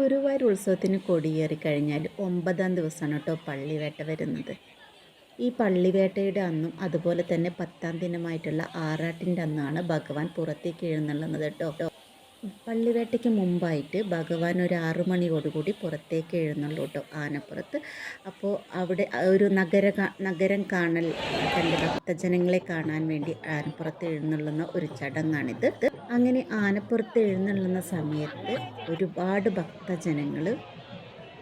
ഗുരുവായൂർ ഉത്സവത്തിന് കൊടിയേറി കഴിഞ്ഞാൽ ഒമ്പതാം ദിവസമാണ് കേട്ടോ പള്ളിവേട്ട വരുന്നത്. ഈ പള്ളിവേട്ടയുടെ അന്നും അതുപോലെ തന്നെ പത്താം ദിനമായിട്ടുള്ള ആറാട്ടിന്റെ അന്നാണ് ഭഗവാൻ പുറത്തേക്ക് എഴുന്നള്ളുന്നത് കേട്ടോ. പള്ളിവേട്ടയ്ക്ക് മുമ്പായിട്ട് ഭഗവാൻ ഒരു ആറു മണിയോടുകൂടി പുറത്തേക്ക് എഴുന്നള്ളൂ കേട്ടോ ആനപ്പുറത്ത്. അപ്പോൾ അവിടെ ഒരു നഗര നഗരം കാണൽ തന്റെ ഭക്തജനങ്ങളെ കാണാൻ വേണ്ടി ആനപ്പുറത്ത് എഴുന്നള്ളുന്ന ഒരു ചടങ്ങാണിത്. അങ്ങനെ ആനപ്പുറത്ത് എഴുന്നള്ളുന്ന സമയത്ത് ഒരുപാട് ഭക്തജനങ്ങൾ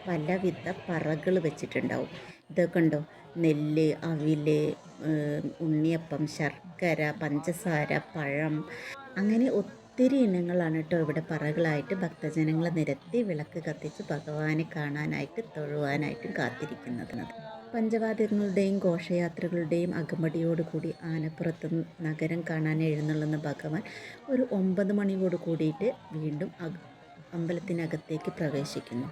പലവിധ പറകൾ വെച്ചിട്ടുണ്ടാവും. ഇതൊക്കെ ഉണ്ടോ നെല്ല് അവിൽ ഉണ്ണിയപ്പം ശർക്കര പഞ്ചസാര പഴം. അങ്ങനെ ഒത്തിരി ഇനങ്ങളാണ് കേട്ടോ ഇവിടെ പറകളായിട്ട് ഭക്തജനങ്ങളെ നിരത്തി വിളക്ക് കത്തിച്ച് ഭഗവാനെ കാണാനായിട്ട് തൊഴുവാനായിട്ടും കാത്തിരിക്കുന്നത് പഞ്ചവാദ്യങ്ങളുടെയും ഘോഷയാത്രകളുടെയും അകമ്പടിയോടുകൂടി ആനപ്പുറത്ത് നഗരം കാണാൻ എഴുന്നള്ളുന്ന ഭഗവാൻ ഒരു ഒമ്പത് മണിയോട് കൂടിയിട്ട് വീണ്ടും അമ്പലത്തിനകത്തേക്ക് പ്രവേശിക്കുന്നു.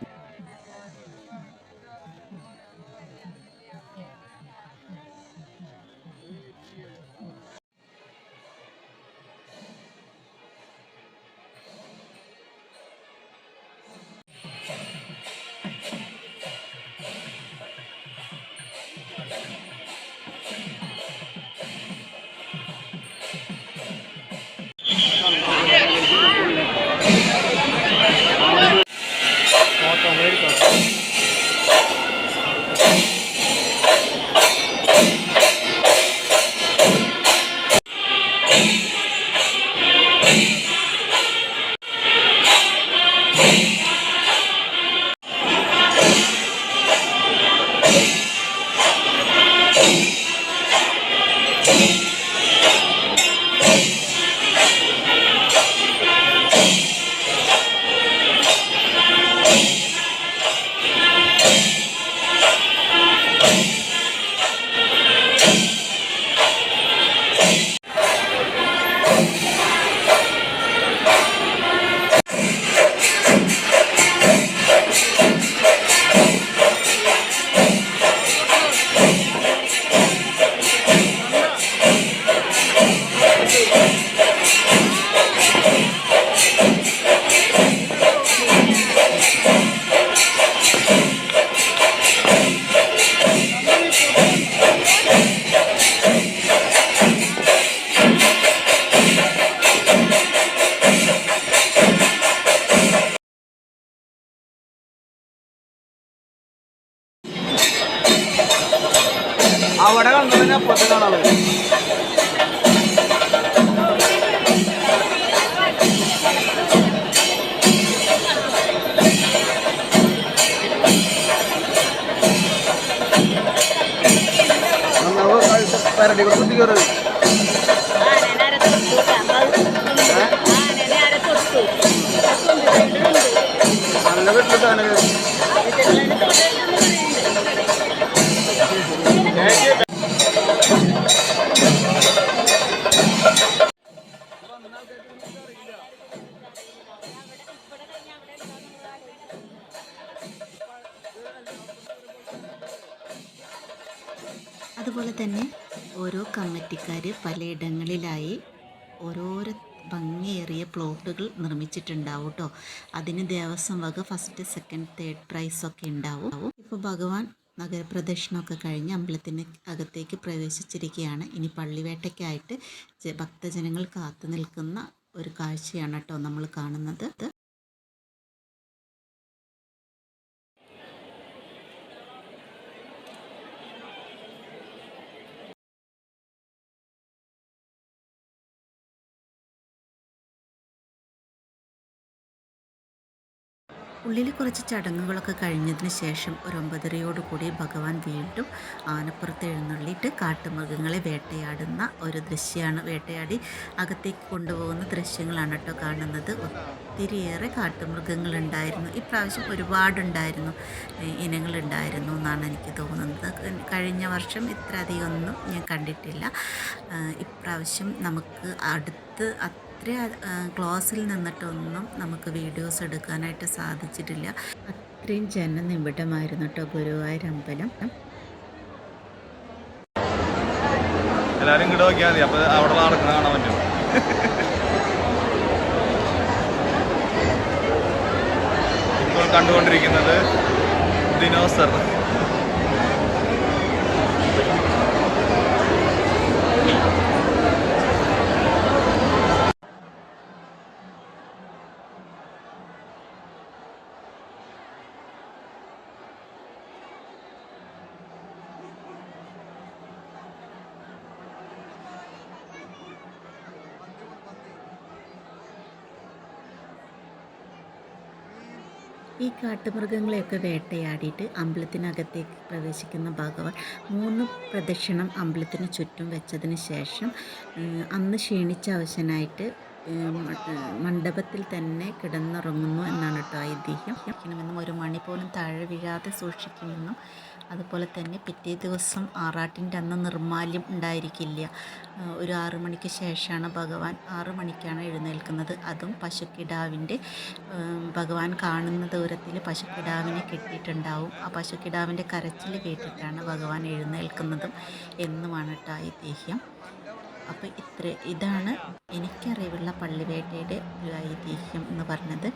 അപ്പുറത്ത് കാണാനുള്ളത് പരടി കൂടെ കുത്തി കയറി നല്ല വീട്ടിൽ തന്നെ അതുപോലെ തന്നെ ഓരോ കമ്മിറ്റിക്കാർ പലയിടങ്ങളിലായി ഓരോരോ ഭംഗിയേറിയ പ്ലോട്ടുകൾ നിർമ്മിച്ചിട്ടുണ്ടാവും കേട്ടോ അതിന് ദേവസ്വം വക ഫസ്റ്റ് സെക്കൻഡ് തേർഡ് പ്രൈസൊക്കെ ഉണ്ടാവും. ഇപ്പോൾ ഭഗവാൻ നഗരപ്രദക്ഷിണമൊക്കെ കഴിഞ്ഞ് അമ്പലത്തിന് അകത്തേക്ക് പ്രവേശിച്ചിരിക്കുകയാണ്. ഇനി പള്ളിവേട്ടയ്ക്കായിട്ട് ഭക്തജനങ്ങൾ കാത്തു നിൽക്കുന്ന ഒരു കാഴ്ചയാണ് കേട്ടോ നമ്മൾ കാണുന്നത്. ഉള്ളിൽ കുറച്ച് ചടങ്ങുകളൊക്കെ കഴിഞ്ഞതിന് ശേഷം ഒരു ഒമ്പതരയോട് കൂടി ഭഗവാൻ വീണ്ടും ആനപ്പുറത്ത് എഴുന്നള്ളിയിട്ട് കാട്ടുമൃഗങ്ങളെ വേട്ടയാടുന്ന ഒരു ദൃശ്യമാണ് വേട്ടയാടി അകത്തേക്ക് കൊണ്ടുപോകുന്ന ദൃശ്യങ്ങളാണ് കേട്ടോ കാണുന്നത്. ഒത്തിരിയേറെ കാട്ടുമൃഗങ്ങളുണ്ടായിരുന്നു. ഇപ്രാവശ്യം ഒരുപാടുണ്ടായിരുന്നു. ഇനങ്ങളുണ്ടായിരുന്നു എന്നാണ് എനിക്ക് തോന്നുന്നത്. കഴിഞ്ഞ വർഷം ഇത്ര അധികമൊന്നും ഞാൻ കണ്ടിട്ടില്ല. ഇപ്രാവശ്യം നമുക്ക് അടുത്ത് അത്ര ക്ലോസിൽ നിന്നിട്ടൊന്നും നമുക്ക് വീഡിയോസ് എടുക്കാനായിട്ട് സാധിച്ചിട്ടില്ല. അത്രയും ജനനിബിഡമായിരുന്നു കേട്ടോ ഗുരുവായൂർ അമ്പലം അപ്പോൾ കണ്ടുകൊണ്ടിരിക്കുന്നത് ദിനോസർ. ഈ കാട്ടുമൃഗങ്ങളെയൊക്കെ വേട്ടയാടിയിട്ട് അമ്പലത്തിനകത്തേക്ക് പ്രവേശിക്കുന്ന ഭഗവാൻ മൂന്ന് പ്രദക്ഷിണം അമ്പലത്തിന് ചുറ്റും വെച്ചതിന് ശേഷം അന്ന് ക്ഷീണിച്ച അവശനായിട്ട് മണ്ഡപത്തിൽ തന്നെ കിടന്നുറങ്ങുന്നു എന്നാണ് കേട്ടോ ഐതിഹ്യം ഒരു മണി പോലും താഴെ വീഴാതെ സൂക്ഷിക്കുമെന്നും അതുപോലെ തന്നെ പിറ്റേ ദിവസം ആറാട്ടിന്റെ അന്ന് നിർമാല്യം ഉണ്ടായിരിക്കില്ല. ഒരു ആറു മണിക്ക് ശേഷമാണ് ഭഗവാൻ ആറു മണിക്കാണ് എഴുന്നേൽക്കുന്നത്. അതും പശുക്കിടാവിന്റെ ഭഗവാൻ കാണുന്ന ദൂരത്തിൽ പശുക്കിടാവിനെ കെട്ടിയിട്ടുണ്ടാവും. ആ പശുക്കിടാവിന്റെ കരച്ചിൽ കേട്ടിട്ടാണ് ഭഗവാൻ എഴുന്നേൽക്കുന്നതും എന്നുമാണ് കേട്ടോ ഐതിഹ്യം അപ്പോൾ ഇത്ര ഇതാണ് എനിക്കറിവുള്ള പള്ളിവേട്ടയുടെ ഒരു ഐതിഹ്യം എന്ന് പറഞ്ഞത്